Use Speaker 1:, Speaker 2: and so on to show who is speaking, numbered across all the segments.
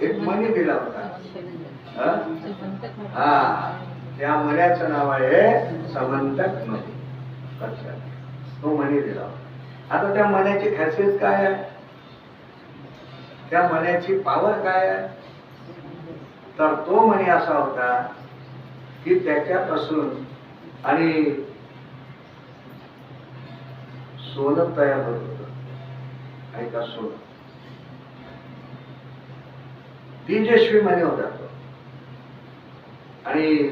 Speaker 1: एक मणी दिला होता. हा? त्या मण्याचं नाव आहे समंतक मणी तो मणी दिला होता. आता त्या मण्याची खासियत काय आहे? त्या मण्याची पावर काय आहे? तर तो मणी असा होता की त्याच्यापासून आणि सोनं तयार होत होत. ऐका सोनं. तेजस्वी मणी होता. तो आणि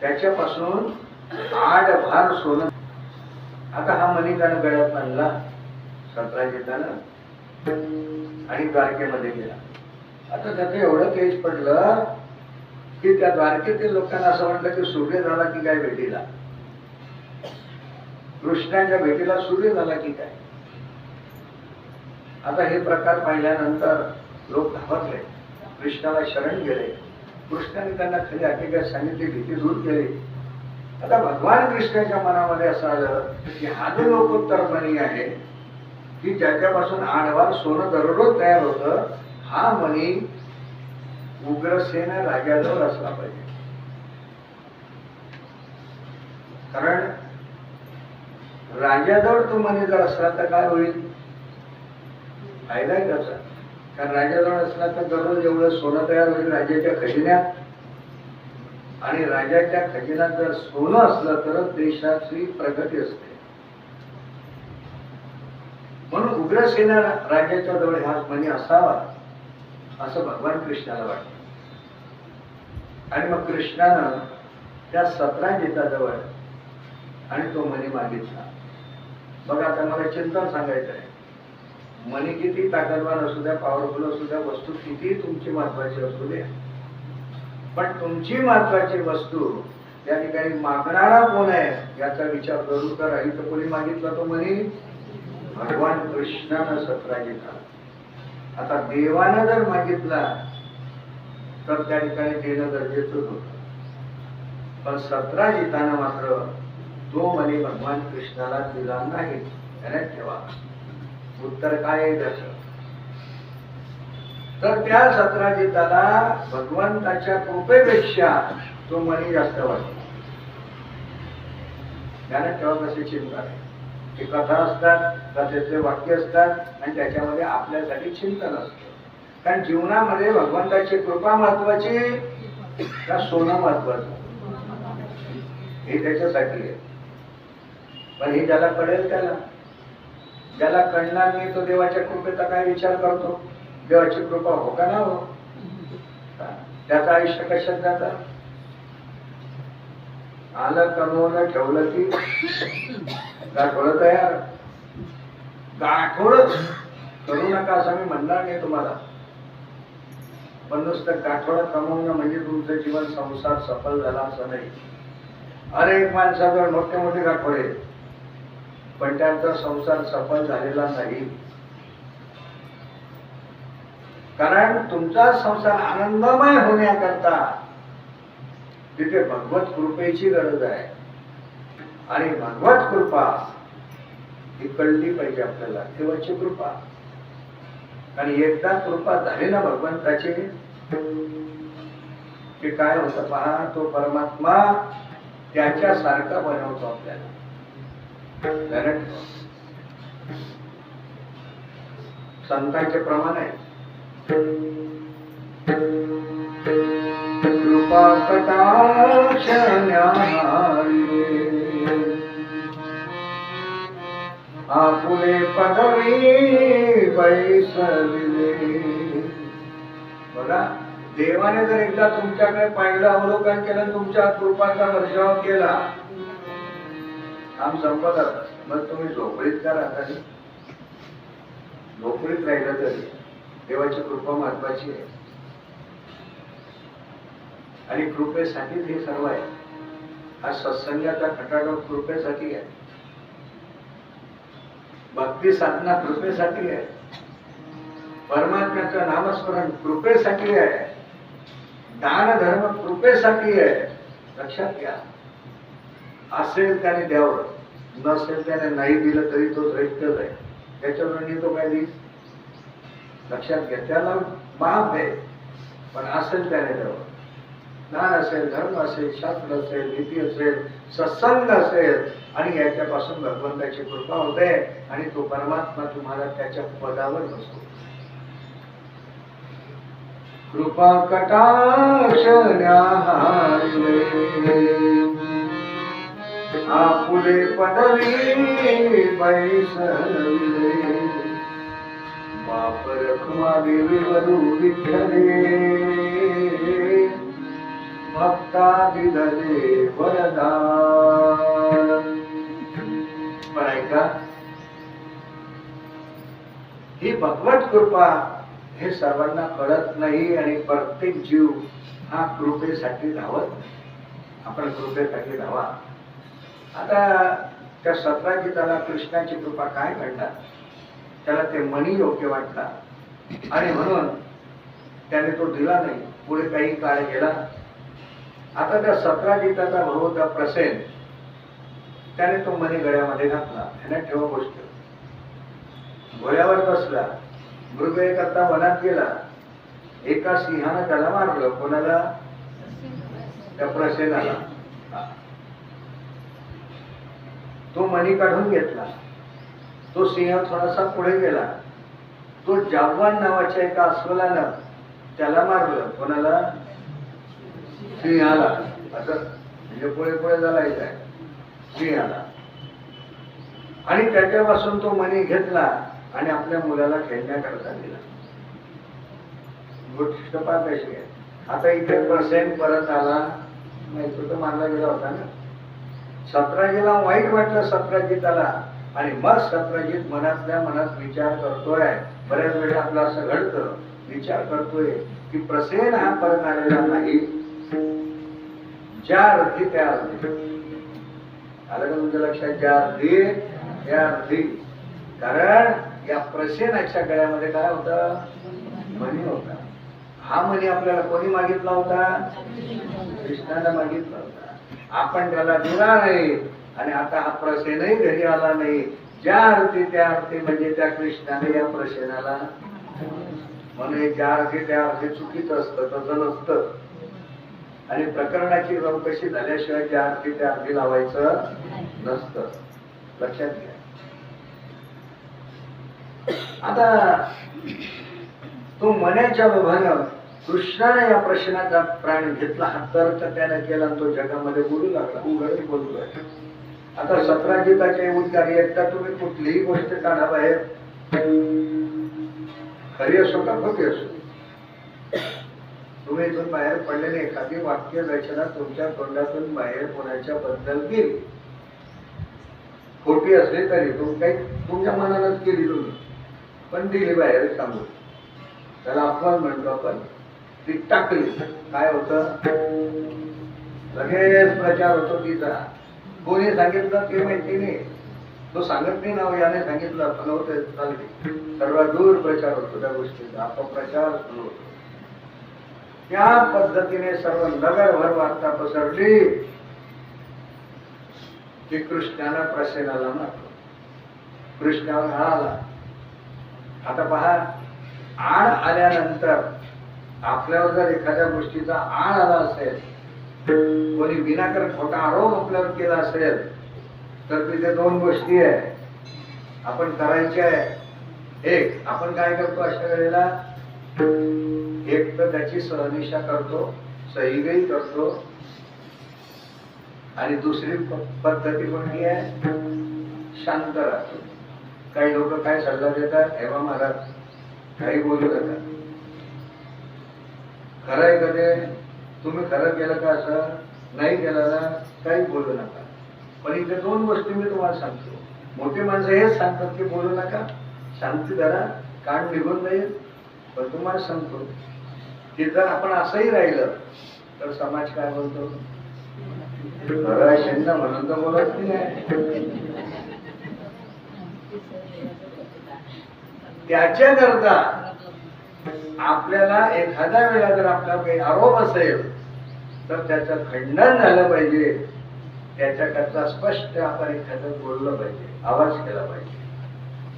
Speaker 1: त्याच्यापासून आठ भार सोनं. आता हा मणी गळ्यात आणला सतराजितानं आणि द्वारकेमध्ये गेला. आता त्याचं एवढं केस पडलं की त्या द्वारकेतील लोकांना असं वाटलं की सूर्य झाला की काय भेटीला? कृष्णाच्या भेटीला सूर्य झाला की काय? आता हे प्रकार पाहिल्यानंतर लोक घाबरले. कृष्णाला शरण गेले. कृष्णाने त्यांना खरी हकीकत सांगितली भीती दूर केली. आता भगवान कृष्णाच्या मनामध्ये असं आलं की हा जो लोकोत्तरपणी आहे की ज्याच्यापासून आडवार सोनं दररोज तयार होतं हा मणी उग्रसेन राजाजवळ असला पाहिजे. कारण राजाजवळ तो मणी जर असला तर काय होईल? फायदा आहे त्याचा. कारण राजाजवळ असला तर दररोज एवढं सोनं तयार होईल राजाच्या खजिन्यात. आणि राजाच्या खजिन्यात जर सोनं असलं तरच देशाची प्रगती असते. म्हणून उग्रसेना राजाच्या जवळ हा मनी असावा असं भगवान कृष्णाला वाटतं. आणि मग कृष्णानं त्या सतरा जिताजवळ आणि तो मनी मागितला. बघा आता मला चिंतन सांगायचं आहे मनी किती ताकदवान असू द्या पॉवरफुल असू द्या वस्तू किती तुमची महत्वाची असू द्या. पण तुमची महत्वाची वस्तू या ठिकाणी मागणारा कोण आहे याचा विचार जरूर करा इथं कोणी मागितला तो म्हणे भगवान कृष्णानं सतरा घेतला आता देवानं जर मागितला तर त्या ठिकाणी देणं गरजेचं होतं. पण सतरा जिताना मात्र तो म्हणे भगवान कृष्णाला दिला नाही. त्याने ठेवा. उत्तर काय आहे त्याचं? तर त्या सत्राजिताला भगवंताच्या कृपेपेक्षा तो मनी जास्त वाटतो त्याने तेव्हा कशी चिंता ते कथा असतात कथेचे वाक्य असतात आणि त्याच्यामध्ये आपल्यासाठी चिंतन असतं. कारण जीवनामध्ये भगवंताची कृपा महत्वाची का सोनं महत्वाचं? हे त्याच्यासाठी आहे. पण हे ज्याला कळेल त्याला. ज्याला कळणार नाही तो देवाच्या कृपेचा काय विचार करतो? देवाची कृपा हो का ना हो? त्याचं आयुष्य कशात जातं? आलं कमवलं ठेवलं की गाठवलं तयार. गाठवलं करू नका असं मी म्हणणार नाही तुम्हाला. पण नुसतं गाठोडं कमवणं म्हणजे तुमचं जीवन संसार सफल झाला असं नाही. अनेक माणसाजवळ मोठे मोठे गाठोडे पण त्यांचा संसार सफल झालेला नाही. कारण तुमचा संसार आनंदमय होण्याकरता तिथे भगवत कृपेची गरज आहे. आणि भगवत कृपा ही कळली पाहिजे आपल्याला. देवाची कृपा. आणि एकदा कृपा झाली ना भगवंताची की काय होतं पहा तो परमात्मा त्याच्यासारखा बनवतो आपल्याला. Correct? संतांचे प्रमाण आहे कृपा कटाक्ष आपुले पदवी बैसले बघा देवाने जर एकदा तुमच्याकडे पाहिलं अवलोकन केलं तुमच्या कृपाचा वर्षाव केला काम संपत आलं. मग तुम्ही झोपडीत का राहता झोपडीत राहिलं तरी देवाची कृपा महत्वाची आहे. आणि कृपेसाठीच हे सर्व आहे. हा सत्संगाचा खटाटो कृपेसाठी आहे. भक्ती साधना कृपेसाठी आहे. परमात्म्याचं नामस्मरण कृपेसाठी आहे. दान धर्म कृपेसाठी आहे. लक्षात घ्या. असेल त्याने द्यावं नसेल त्याने नाही दिलं तरी तो दैत्यच आहे त्याच्यावर तो काय देईल लक्षात घ्या. त्याला बाप आहे पण असेल त्याने द्यावं. ज्ञान असेल धर्म असेल शास्त्र असेल नीती असेल सत्संग असेल आणि याच्यापासून भगवंताची कृपा होते आणि तो परमात्मा तुम्हाला त्याच्या पदावर बसतो. कृपा कटाक्ष आपुले पदवी बैसविले बाप रखमा देवी वधू विठ्ठले. भक्ता दिधले वरदान. पण ऐका ही भगवत कृपा हे सर्वांना कळत नाही आणि प्रत्येक जीव हा कृपेसाठी धावत आपण कृपेसाठी धावा. आता त्या सतरा गीताला कृष्णाची कृपा काय घडणार? त्याला ते मणी योग्य वाटला आणि म्हणून त्याने तो दिला नाही. पुढे काही काळ गेला. आता त्या सतरा गीताचा भाऊ त्या प्रसेन त्याने तो मणी गळ्यामध्ये घातला. ह्याने ठेवा गोष्ट. घोड्यावर बसला. मृग करता वनात गेला. एका सिंहानं त्याला मारलं. कोणाला? त्या प्रसेनाला. तो मणी काढून घेतला. तो सिंह थोडासा पुढे गेला. तो जागवान नावाच्या एका अस्वलानं त्याला मारलं. कोणाला? सिंहाला. असं म्हणजे पुढे पुढे झालायचं आहे. सिंहाला. आणि त्याच्यापासून तो मणी घेतला आणि आपल्या मुलाला खेळण्याकरता दिला. गोष्ट पाच अशी आहे. आता इथे परसेंट परत आला. नाही तो तर मारला गेला होता ना. सतराजीला वाईट वाटलं सतराजीताला आणि मग सतराजीत मनातल्या मनात विचार करतोय. बऱ्याच वेळा आपलं असं घडतं. विचार करतोय की प्रसेन हा परत आलेला नाही. ज्या अर्थी त्या अर्थी. आलं का तुमच्या लक्षात? ज्या अर्थी त्या अर्थी. कारण या प्रसेनाच्या गळ्यामध्ये काय होतं? मनी होता. हा मनी आपल्याला कोणी मागितला होता? कृष्णाला मागितला होता. आपण त्याला दिला नाही आणि आता हा प्रसेनही घरी आला नाही ज्या अर्थी त्या अर्थी म्हणजे त्या कृष्णाने या प्रसेनाला म्हणून ज्या अर्थी त्या अर्थी चुकीच असतं तसं नसतं. आणि प्रकरणाची चौकशी झाल्याशिवाय ज्या अर्थी त्या अर्थी लावायचं नसतं. लक्षात घ्या. आता तो मनाच्या बघानं कृष्णाने या प्रश्नाचा प्राण घेतला. हत्तर तर त्याने केला आणि तो जगामध्ये बोलू लागला. उघड बोलतोय आता सत्राजिताचे उद्गार एकदा तुम्ही कुठलीही गोष्ट काढा बाहेर. खरी असो का खोटी असो? तुम्ही इथून बाहेर पडलेले एखादी वाक्य रचना तुमच्या तोंडातून बाहेर होण्याच्या बद्दल केली खोटी असली तरी तुम काही तुमच्या मनानच केली तुम्ही. पण दिली बाहेर सांगू त्याला अपमान म्हणतो आपण. ती टाकली काय होत? लगेच प्रचार होतो तिचा. कोणी सांगितलं ते माहिती नाही. तो सांगत नाही ना याने सांगितलं पण होते चालते सर्वात दूर प्रचार होतो त्या गोष्टीचा. अपप्रचार सुरू होतो. त्या पद्धतीने सर्व नगरभर वार्ता पसरली. की कृष्णानं प्रसेनाला मारतो कृष्णावर आला. आता पहा आड आल्यानंतर आपल्यावर जर एखाद्या गोष्टीचा आळ आला असेल कोणी विनाकर खोटा आरोप आपल्यावर केला असेल तर तिथे दोन गोष्टी आहे. आपण करायचे आहे. एक आपण काय करतो अशा वेळेला? एक तर त्याची सहनिशा करतो सहीगही करतो. आणि दुसरी पद्धती कोणती आहे? शांत राहतो. काही लोक काय सल्ला देतात? हेवा महाराज काही बोलू देतात खरं आहे का ते? तुम्ही खरं केलं का असं? नाही केलं ना काही बोलू नका. पण इथे दोन गोष्टी मी तुम्हाला सांगतो. मोठी माणसं हेच सांगतात की बोलू नका. शांती करा कान निघून जाईल. पण तुम्हाला सांगतो की जर आपण असंही राहिलं तर समाज काय बोलतो? खरं आहे म्हणून तर बोलत नाही. त्याच्याकरता आपल्याला एखाद्या वेळा जर आपला काही आरोप असेल तर त्याचं खंडन झालं पाहिजे. त्याच्याकरता स्पष्ट आपण एखादं बोललं पाहिजे. आवाज केला पाहिजे.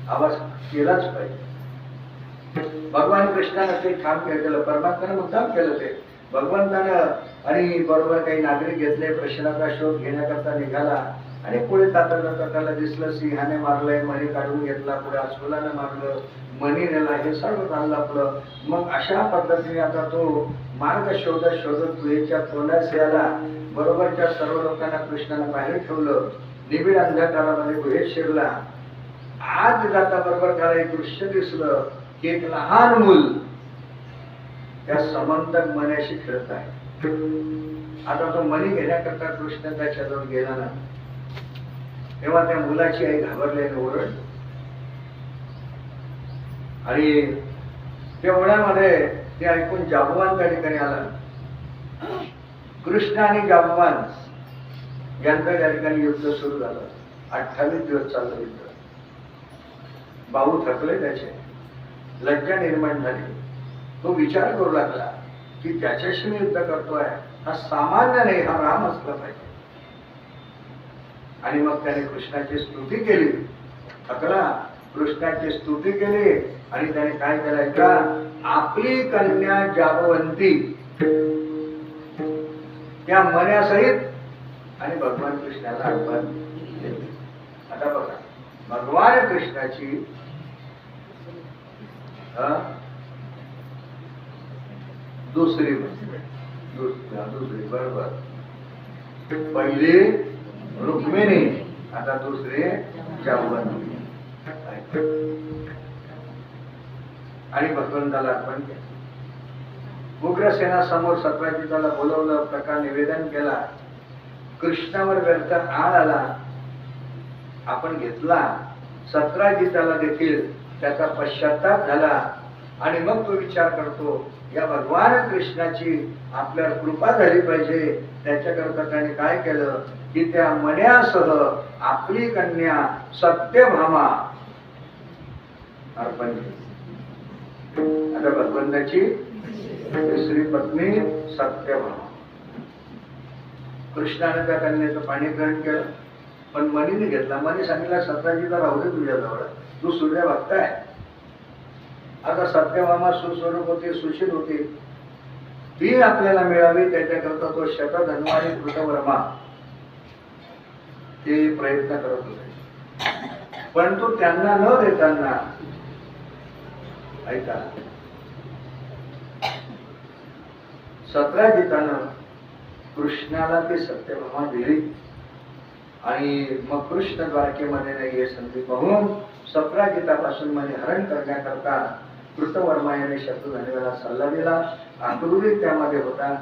Speaker 1: आवाज केलाच पाहिजे. भगवान कृष्णानं ते काम केलं परमात्म्यानं मुद्दाम केलं ते. भगवंतानं आणि बरोबर काही नागरिक घेतले प्रश्नाचा शोध घेण्याकरता निघाला आणि पुढे जाता जाता दिसलं सिंहाने मारलंय मणी काढून घेतला पुढे अस्वलाने मारलं मणी नेला हे सर्व चाललं आपलं. मग अशा पद्धतीने आता तो मार्ग शोधत शोधत गुहेच्या तोंडास याला बरोबरच्या सर्व लोकांना कृष्णाने बाहेर ठेवलं निबिड अंधकारामध्ये गुहेत शिरला. आज जाता बरोबर त्याला एक दृश्य दिसलं की एक लहान मूल त्या समंतक मण्याशी खेळत आहे. आता तो मणी घेण्याकरता कृष्ण त्याच्याजवळ गेला ना तेव्हा त्या मुलाची आई घाबरल्याने ओरड आणि त्या ओढ्यामध्ये ते ऐकून जाबवान त्या ठिकाणी आला. कृष्ण आणि जाबवान यांचं त्या ठिकाणी युद्ध सुरू झालं. अठ्ठावीस दिवस चाललं युद्ध. भाऊ थकले त्याचे. लज्जा निर्माण झाली. तो विचार करू लागला की त्याच्याशी मी युद्ध करतोय. हा सामान्य नाही हा राम असला पाहिजे. आणि मग त्याने कृष्णाची स्तुती केली. थकला कृष्णाची स्तुती केली आणि त्याने काय केलंय का? आपली कन्या जागवंती. त्या मण्यासहित आणि भगवान कृष्णाला अर्पण आता बघा भगवान कृष्णाची दुसरी दुसरी बरोबर. पहिली रुक्मिणी आता दुसरे जावंती आणि भगवंताला अर्पण केलं. उग्रसेना समोर सत्राजिताला बोलवलं प्रकार निवेदन केला. कृष्णावर व्यर्थ आळ आला. आपण घेतला. सत्राजिताला देखील त्याचा पश्चाताप झाला. आणि मग तो विचार करतो या भगवान कृष्णाची आपल्यावर कृपा झाली पाहिजे. त्याच्याकरता त्याने काय केलं? की त्या मण्यासह आपली कन्या सत्यभामा अर्पण केली. आता भगवंताची तिसरी पत्नी सत्यभामा. कृष्णाने त्या कन्याचं पाणी ग्रहण केलं. पण मनीने घेतला. मनी सांगितलं सत्राजीला राहू दे तुझ्याजवळ तू सूर्य बघताय आता सत्यभामा सुस्वरूप होती सुशील होती. ती आपल्याला मिळावी त्याच्याकरता तो शतधन्वारी कृतवर्मा. ते प्रयत्न करत होते. परंतु त्यांना न देताना ऐका. सतरा गीतानं कृष्णाला ते सत्यभामा दिली. आणि मग कृष्ण द्वारकेमध्ये नाही हे संधी पाहून सतरा गीतापासून म्हणजे हरण करण्याकरता कृतवर्मा याने शत्रुघ्नाला सल्ला दिला. आकृती त्यामध्ये होता.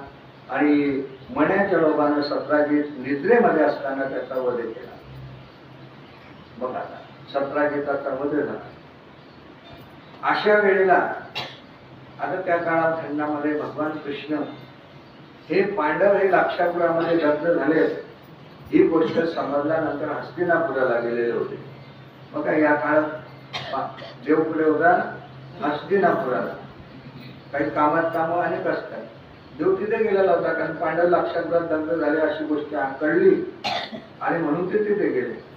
Speaker 1: आणि मण्याच्या लोकांना सतराजीत निद्रेमध्ये असताना त्याचा वध केला बघा आता सतराजीताचा वध झाला. अशा वेळेला आता त्या काळात खंडामध्ये भगवान कृष्ण हे पांडव हे लाक्षापुरामध्ये दग्ध झाले. ही गोष्ट समजल्यानंतर हस्तिनापुराला गेलेले होते. बघा या काळात देव पुढे होता हस्तिनापुराला. काही कामात कामं अनेक असतात. देव तिथे गेलेला होता कारण पांडव लक्षात दग्ध झाले अशी गोष्ट कळली. आणि म्हणून ते तिथे गेले.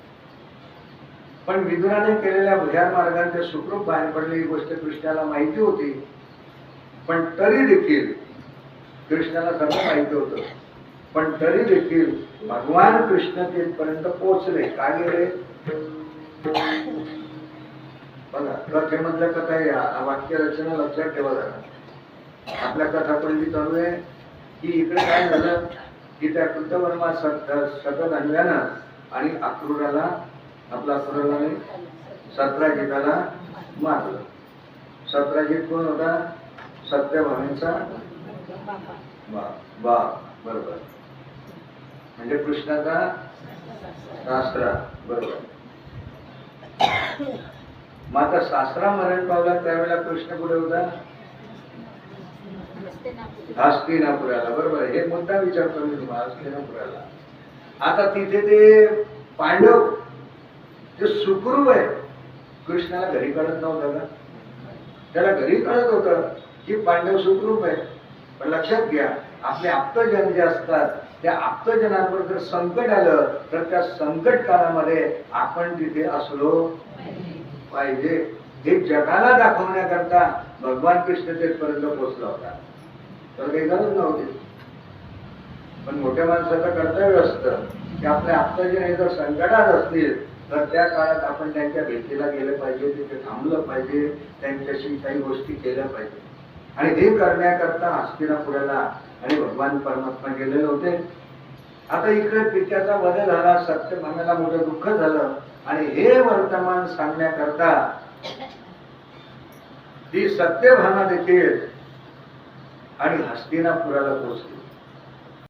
Speaker 1: पण विदुराने केलेल्या भुयार मार्गाने ते सुखरूप बाहेर पडले ही गोष्ट कृष्णाला माहिती होती. पण तरी देखील कृष्णाला सगळं माहिती होतं. पण तरी देखील भगवान कृष्ण तिथपर्यंत पोहोचले. का गेले? बघा कथेमधल्या कथा या वाक्य रचना लक्षात ठेवा जरा. आपल्या कथा पहिली चालू आहे. की इकडे काय झालं? की त्या कृतवर्मा सत सतत आणल्यानं आणि अक्रूराला आपला अक्रूराला सत्राजिताला मारलं. सत्राजित कोण होता? सत्यभामेचा बा बा बरोबर. म्हणजे कृष्णाचा सासरा बरोबर. मग आता सासरा मरण पावला त्यावेळेला कृष्ण कुठे होता? हस्तिनापुराला बरोबर हे मुद्दा विचारतो मी तुम्हाला हस्तिनापुराला आता तिथे ते पांडव जे सुखरूप आहे कृष्णाला घरी कळत नव्हतं का त्याला घरी कळत होतं. की पांडव सुखरूप आहे. पण लक्षात घ्या आपले आप्तजन जे असतात त्या आप्तजनांवर जर संकट आलं तर त्या संकट काळामध्ये आपण तिथे असलो पाहिजे. हे जगाला दाखवण्याकरता भगवान कृष्ण तेथपर्यंत पोहोचला होता. तर काही गरज नव्हती. पण मोठ्या माणसाचं कर्तव्य असतं की आपल्या आत्ताचे नाही जर संकटात असतील तर त्या काळात आपण त्यांच्या भेटीला गेलं पाहिजे तिथे थांबलं पाहिजे त्यांच्याशी काही गोष्टी केल्या पाहिजे. आणि हे करण्याकरता हस्तिनापुराला आणि भगवान परमात्मा गेलेले होते. आता इकडे पित्याचा वध झाला सत्यभामाला मोठं दुःख झालं आणि हे वर्तमान सांगण्याकरता ही सत्यभामा देखील आणि हस्तिनापुराला पोचली